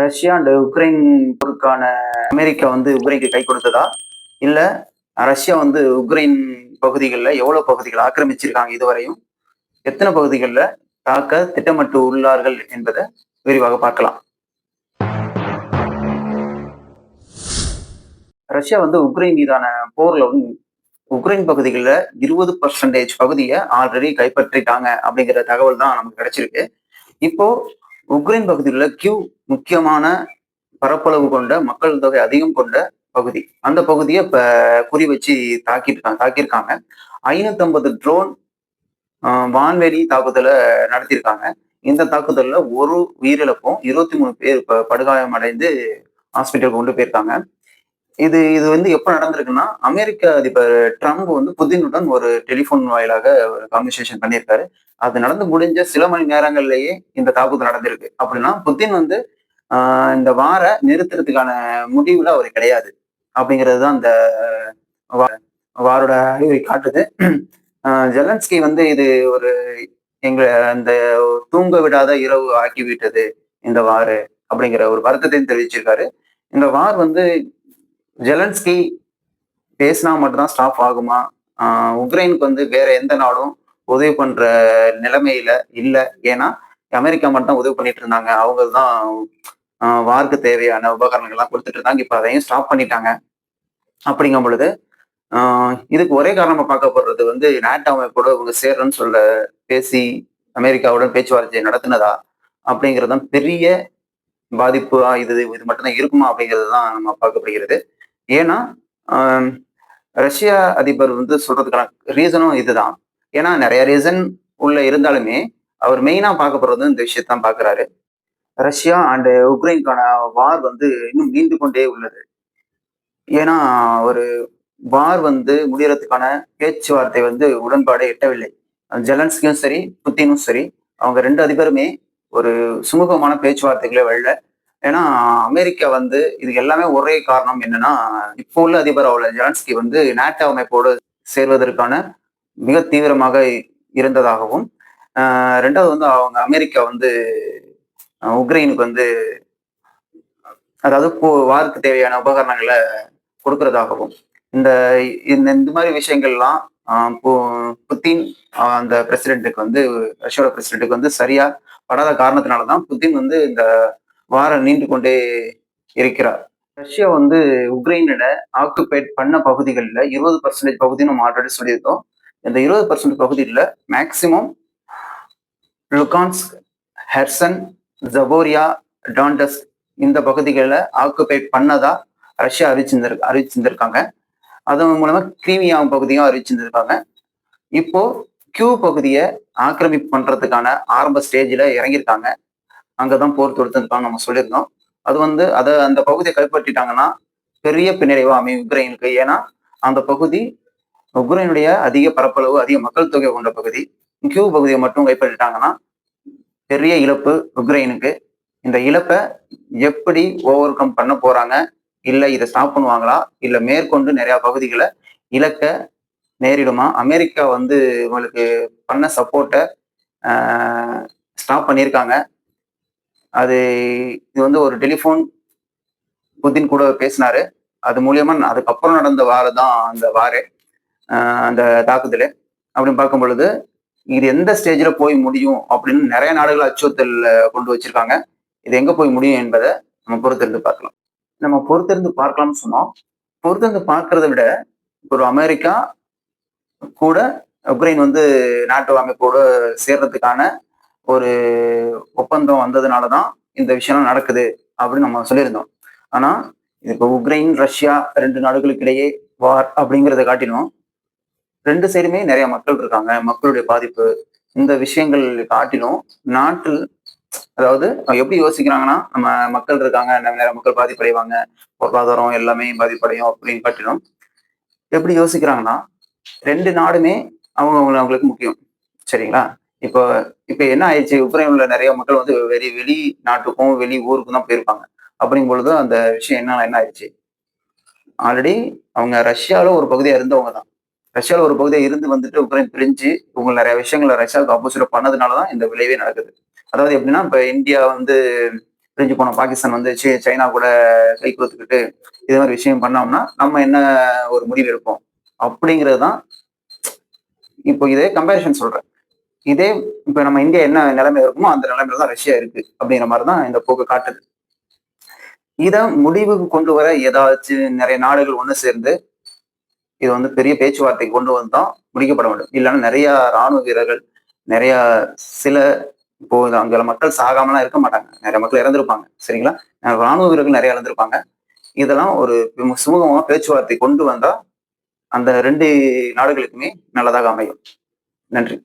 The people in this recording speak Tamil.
ரஷ்யா அண்ட் உக்ரைன் போருக்கான அமெரிக்கா வந்து உக்ரைனுக்கு கை கொடுத்ததா? இல்ல ரஷ்யா வந்து உக்ரைன் பகுதிகளில் எவ்வளவு பகுதிகள் ஆக்கிரமிச்சிருக்காங்க இதுவரையும்? எத்தனை பகுதிகளில் தாக்க திட்டமிட்டு உள்ளார்கள் என்பதை விரிவாக பார்க்கலாம். ரஷ்யா வந்து உக்ரைன் மீதான போர்ல வந்து உக்ரைன் பகுதிகளில் இருபது பர்சன்டேஜ் பகுதியை ஆல்ரெடி கைப்பற்றிட்டாங்க அப்படிங்கிற தகவல் தான் நமக்கு கிடைச்சிருக்கு. இப்போ உக்ரைன் பகுதியில் கியூ முக்கியமான பரப்பளவு கொண்ட மக்கள் தொகை அதிகம் கொண்ட பகுதி. அந்த பகுதியை இப்ப குறி வச்சு தாக்கியிருக்காங்க. தாக்கியிருக்காங்க ஐநூத்தி ட்ரோன் வான்வெளி தாக்குதலை நடத்தியிருக்காங்க. இந்த தாக்குதலில் ஒரு உயிரிழப்பும் இருபத்தி மூணு பேர் படுகாயம் அடைந்து ஹாஸ்பிட்டலுக்கு கொண்டு போயிருக்காங்க. இது இது வந்து எப்போ நடந்திருக்குன்னா அமெரிக்க அதிபர் ட்ரம்ப் வந்து புதினுடன் ஒரு டெலிஃபோன் வாயிலாக ஒரு கான்வர்சேஷன் பண்ணியிருக்காரு. அது நடந்து முடிஞ்ச சில மணி நேரங்கள்லயே இந்த தாக்குதல் நடந்திருக்கு. அப்படின்னா புதின் வந்து ஆஹ் இந்த வார நிறுத்துறதுக்கான முடிவுல அவர் கிடையாது. அப்படிங்கிறது தான் அந்த வாரோட அறிவுரை காட்டுது. ஜெலன்ஸ்கி வந்து இது ஒரு எங்களை அந்த தூங்க விடாத இரவு ஆக்கி விட்டது இந்த வாரு அப்படிங்கிற ஒரு வருத்தத்தையும் தெரிவிச்சிருக்காரு. இந்த வார் வந்து ஜெலன்ஸ்கி பேசினா மட்டும்தான் ஸ்டாப் ஆகுமா? உக்ரைனுக்கு வந்து வேற எந்த நாடும் உதவி பண்ற நிலைமையில இல்லை. ஏன்னா அமெரிக்கா மட்டும் தான் உதவி பண்ணிட்டு இருந்தாங்க. அவங்க தான் வார்க்கு தேவையான உபகரணங்கள்லாம் கொடுத்துட்டு இருந்தாங்க. இப்போ அதையும் ஸ்டாப் பண்ணிட்டாங்க. அப்படிங்கும் பொழுது இதுக்கு ஒரே காரணமா பார்க்கப்படுறது வந்து நேட்டோ அமைப்போட இவங்க சேர்றன்னு சொல்ல பேசி அமெரிக்காவுடன் பேச்சுவார்த்தை நடத்தினதா? அப்படிங்கிறது தான் பெரிய பாதிப்பு இது இது மட்டும்தான் இருக்குமா அப்படிங்கிறது தான் நம்ம பார்க்கப்படுகிறது. ஏன்னா ரஷ்யா அதிபர் வந்து சொல்றதுக்கான ரீசனும் இதுதான். ஏன்னா நிறைய ரீசன் உள்ள இருந்தாலுமே அவர் மெயினா போறது இந்த விஷயத்தான் பாக்குறாரு ரஷ்யா அண்ட் உக்ரைனுக்கான வார் வந்து இன்னும் நீண்டு கொண்டே உள்ளது. ஏன்னா ஒரு வார் வந்து முடியறதுக்கான பேச்சுவார்த்தை வந்து உடன்பாடு எட்டவில்லை. ஜெலன்ஸ்கியும் சரி புத்தினும் சரி அவங்க ரெண்டு அதிபருமே ஒரு சுமூகமான பேச்சுவார்த்தைகளே வரல. ஏன்னா அமெரிக்கா வந்து இது எல்லாமே ஒரே காரணம் என்னன்னா இப்போ உள்ள அதிபர் அவள ஜெலன்ஸ்கி வந்து நேட்டோ அமைப்போடு சேர்வதற்கான மிக தீவிரமாக இருந்ததாகவும் ரெண்டாவது வந்து அவங்க அமெரிக்கா வந்து உக்ரைனுக்கு வந்து அதாவது போ வாருக்கு தேவையான உபகரணங்களை கொடுக்கறதாகவும் இந்த இந்த இந்த மாதிரி விஷயங்கள்லாம் புத்தின் அந்த பிரசிடென்ட்டுக்கு வந்து ரஷ்யாவோட பிரசிடென்ட்டுக்கு வந்து சரியா படாத காரணத்தினால தான் புத்தின் வந்து இந்த வாரம் நீண்டு கொண்டே இருக்கிறார். ரஷ்யா வந்து உக்ரைனில் ஆக்குபைட் பண்ண பகுதிகளில் இருபது பர்சன்டேஜ் பகுதி நம்ம ஆல்ரெடி சொல்லியிருக்கோம். இந்த இருபது பர்சன்ட் பகுதியில் மேக்சிமம் லுகான்ஸ்க் ஹெர்சன் ஜபோரியா டாண்டஸ் இந்த பகுதிகளில் ஆக்குபைட் பண்ணதா ரஷ்யா அறிவிச்சிருந்திரு அறிவிச்சிருந்திருக்காங்க. அதன் மூலமா கிரீமியா பகுதியும் அறிவிச்சிருந்திருக்காங்க. இப்போ கியூ பகுதியை ஆக்கிரமிப்பு பண்றதுக்கான ஆரம்ப ஸ்டேஜில் இறங்கியிருக்காங்க. அங்கதான் போர் தொடுத்திருக்காங்க நம்ம சொல்லியிருந்தோம். அது வந்து அதை அந்த பகுதியை கைப்பற்றிட்டாங்கன்னா பெரிய பின்னடைவு அமையும் உக்ரைனுக்கு. ஏன்னா அந்த பகுதி உக்ரைனுடைய அதிக பரப்பளவு அதிக மக்கள் தொகை கொண்ட பகுதி. கியூ பகுதியை மட்டும் கைப்பற்றிட்டாங்கன்னா பெரிய இழப்பு உக்ரைனுக்கு. இந்த இழப்பை எப்படி ஓவர் கம் பண்ண போறாங்க? இல்லை இதை ஸ்டாப் பண்ணுவாங்களா? இல்லை மேற்கொண்டு நிறைய பகுதிகளை இழக்க நேரிடுமா? அமெரிக்கா வந்து உங்களுக்கு பண்ண சப்போர்ட்டை ஸ்டாப் பண்ணியிருக்காங்க. அது இது வந்து ஒரு டெலிஃபோன் புதின் கூட பேசினாரு. அது மூலியமா அதுக்கப்புறம் நடந்த வார தான் அந்த வாரே அந்த தாக்குதல். அப்படின்னு பார்க்கும் பொழுது இது எந்த ஸ்டேஜில் போய் முடியும் அப்படின்னு நிறைய நாடுகள் அச்சுறுத்தல் கொண்டு வச்சிருக்காங்க. இது எங்கே போய் முடியும் என்பதை நம்ம பொறுத்திருந்து பார்க்கலாம். நம்ம பொறுத்திருந்து பார்க்கலாம்னு சொன்னோம். பொறுத்திருந்து பார்க்கறத விட ஒரு அமெரிக்கா கூட உக்ரைன் வந்து நாட்டு அமைப்போடு சேர்றதுக்கான ஒரு ஒப்பந்தம் வந்ததுனால தான் இந்த விஷயம் நடக்குது அப்படின்னு நம்ம சொல்லியிருந்தோம். ஆனால் இப்போ உக்ரைன் ரஷ்யா ரெண்டு நாடுகளுக்கு இடையே வார் அப்படிங்கிறத காட்டினோம் ரெண்டு சைடுமே நிறைய மக்கள் இருக்காங்க. மக்களுடைய பாதிப்பு இந்த விஷயங்கள் காட்டிலும் நாட்டில் அதாவது எப்படி யோசிக்கிறாங்கன்னா நம்ம மக்கள் இருக்காங்க நிறைய மக்கள் பாதிப்படைவாங்க பொருளாதாரம் எல்லாமே பாதிப்படையும் அப்படின்னு காட்டிலும் எப்படி யோசிக்கிறாங்கன்னா ரெண்டு நாடுமே அவங்க அவங்களுக்கு முக்கியம். சரிங்களா? இப்போ இப்போ என்ன ஆயிடுச்சு? உக்ரைன்ல நிறைய மக்கள் வந்து வெளி வெளி நாட்டுக்கும் வெளி ஊருக்கும் தான் போயிருப்பாங்க. அப்படிங்கும் பொழுது அந்த விஷயம் என்ன என்ன ஆயிடுச்சு? ஆல்ரெடி அவங்க ரஷ்யாவில் ஒரு பகுதியாக இருந்தவங்க தான். ரஷ்யாவில் ஒரு பகுதியாக இருந்து வந்துட்டு உக்ரைன் பிரிஞ்சு இவங்க நிறைய விஷயங்களை ரஷ்யாவுக்கு அப்போசிட் பண்ணதுனால தான் இந்த விளைவே நடக்குது. அதாவது எப்படின்னா இப்போ இந்தியா வந்து பிரிஞ்சு போன பாகிஸ்தான் வந்து சைனா கூட கை கொடுத்துக்கிட்டு இது மாதிரி விஷயம் பண்ணோம்னா நம்ம என்ன ஒரு முடிவு எடுப்போம்? அப்படிங்கிறது தான் இப்போ இதே கம்பேரிஷன் சொல்றேன். இதே இப்போ நம்ம இந்தியா என்ன நிலைமை இருக்குமோ அந்த நிலைமையில தான் ரஷ்யா இருக்கு அப்படிங்கிற மாதிரி தான் இந்த போக்கு காட்டுது. இதை முடிவுக்கு கொண்டு வர ஏதாச்சும் நிறைய நாடுகள் ஒன்று சேர்ந்து இது வந்து பெரிய பேச்சுவார்த்தை கொண்டு வந்து தான் முடிக்கப்பட வேண்டும். இல்லைன்னா நிறைய ராணுவ வீரர்கள் நிறைய சில இப்போ அங்கே மக்கள் சாகாமலாம் இருக்க மாட்டாங்க. நிறைய மக்கள் இறந்திருப்பாங்க. சரிங்களா? இராணுவ ராணுவ வீரர்கள் நிறைய இறந்திருப்பாங்க. இதெல்லாம் ஒரு சுமூகமாக பேச்சுவார்த்தை கொண்டு வந்தா அந்த ரெண்டு நாடுகளுக்குமே நல்லதாக அமையும். நன்றி.